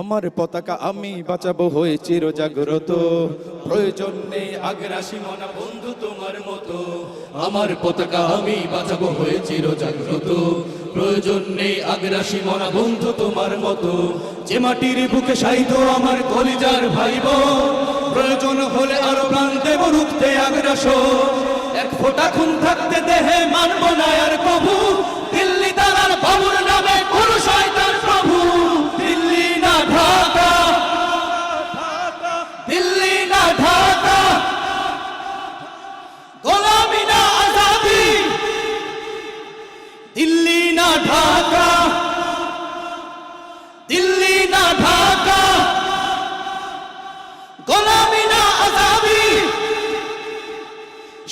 আমার পতাকা আমি বাঁচাবো হয়ে চির জাগ্রত প্রয়োজন নেই আগ্রাসী মনা, বন্ধু তোমার মতো। আমার পতাকা আমি বাঁচাবো হয়ে চির জাগ্রত প্রয়োজন নেই আগ্রাসী মনা, বন্ধু তোমার মতো। যে মাটির বুকে সাইত আমার কলিজার ভাই বোন প্রয়োজন হলে আরও প্রাণ দেব রুখতে আগ্রাসন এক ফোঁটা খুন থাকতে দেহে মানব না আর কবু।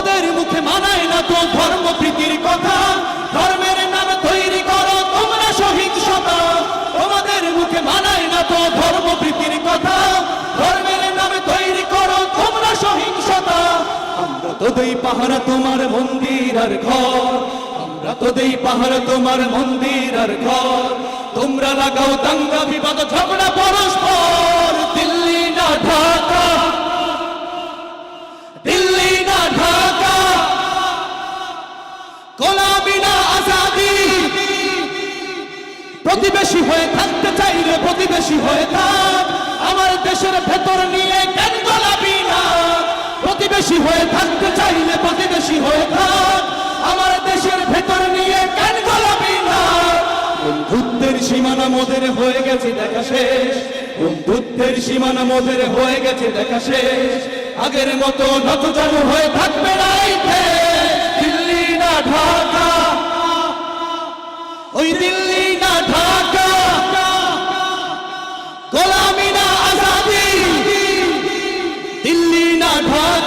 তোমাদের মুখে মানায় না তো ধর্ম প্রীতির কথা। ধর্মের নামে তৈরি করো, তোমরা সহিংসতা তোমাদের মুখে মানায় না তো ধর্ম প্রীতির কথা। ধর্মের নামে তৈরি করো, তোমরা সহিংসতা আমরা তো দেই পাহারা তোমার মন্দির আর ঘর। আমরা তো দেই পাহারা তোমার মন্দির আর ঘর। তোমরা লাগাও দাঙ্গা বিবাদ প্রতিবেশী হয়ে থাকতে চাইলে প্রতিবেশী হয়ে থাক। আমার দেশের ভেতর নিয়ে কেন গোলামি না। প্রতিবেশী হয়ে থাকতে চাইলে প্রতিবেশী হয়ে থাক। আমার দেশের ভেতর নিয়ে কেন গোলামি না। বন্ধুত্বের সীমানা মোদের হয়ে গেছে, দেখা শেষ। বন্ধুত্বের সীমানা মোদের হয়ে গেছে, দেখা শেষ। আগের মতো নত চালু হয়ে থাকবে না গোলামি না আজাদি। দিল্লি না ঢাকা।